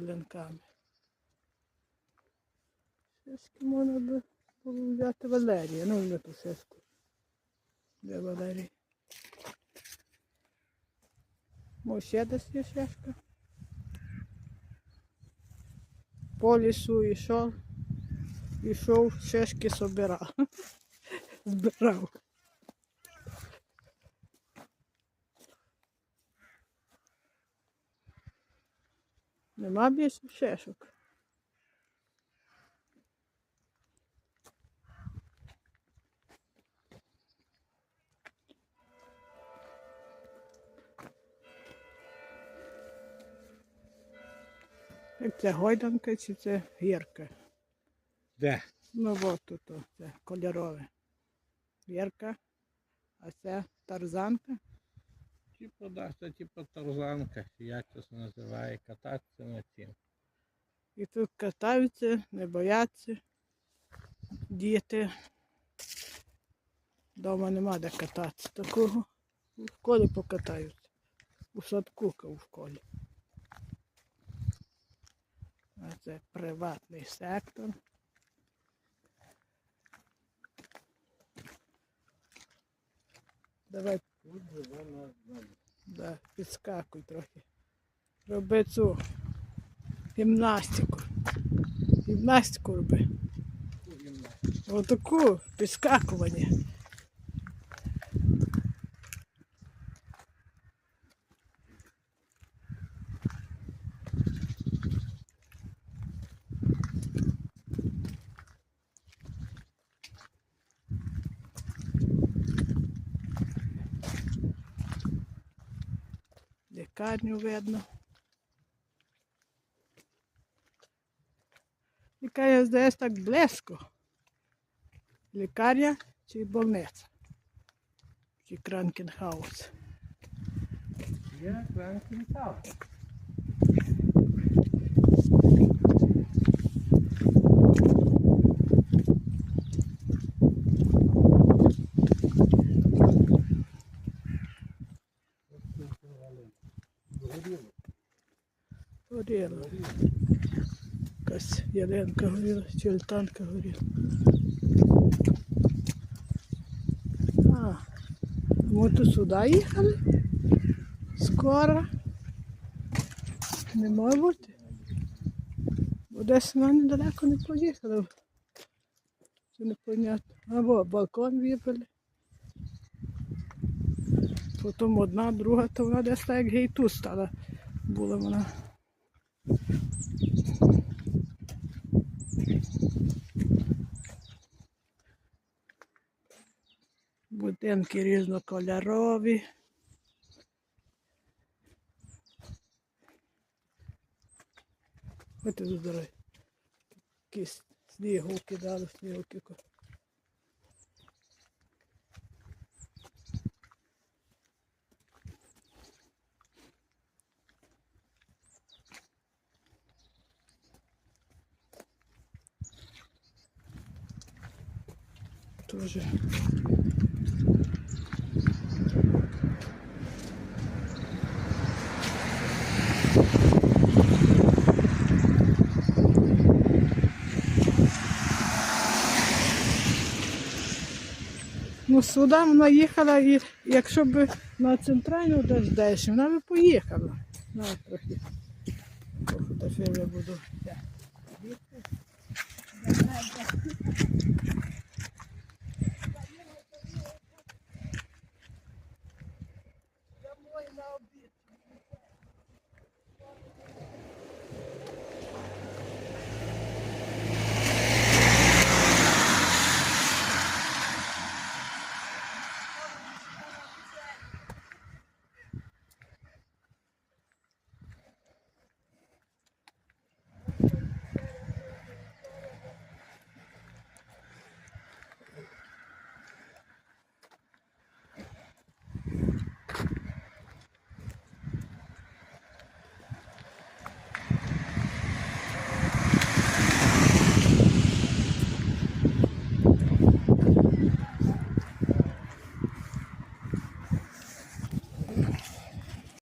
ялинками. Шишки можна би було взяти Валерія. Ну, вже ту шишку. Де Валерій? Може, ще десь є шишка? По лісу йшов. Ішов, шишки собирав. Збирав. Нема більше шишок. Як це гойданка чи це гірка? Де? Ну от тут це кольорове. Гірка, а це тарзанка. Типу, да, це типу тарзанка, як це називає, кататися на цім. І тут катаються, не бояться. Діти. Дома нема де кататися такого. У школі покатаються. У садку у школі. А це приватний сектор. Давай да, підскакуй трохи. Роби цю гімнастику. Гімнастику роби. Отаку підскакування. Лікарню видно. Лікарня, здається, так близько. Лікарня чи больниця? Чи Кранкенхаус. Я кранкінтав. Горіла. Якась ялинка горіла, чи альтанка горіла. А, ми то сюди їхали? Скоро. Не може бути. Бо десь ми недалеко не поїхали. Це непонятно. Або балкон випили. Потім одна, друга, то вона десь так як гейту стала. Була вона. Будинки різнокольорові. Ось тут здорові. Якісь снігу кидали, снігу кіко. Тоже. Сюди вона їхала, і якщо б на центральну десь десь, вона б поїхала. Навіть трохи. Фотографію я буду.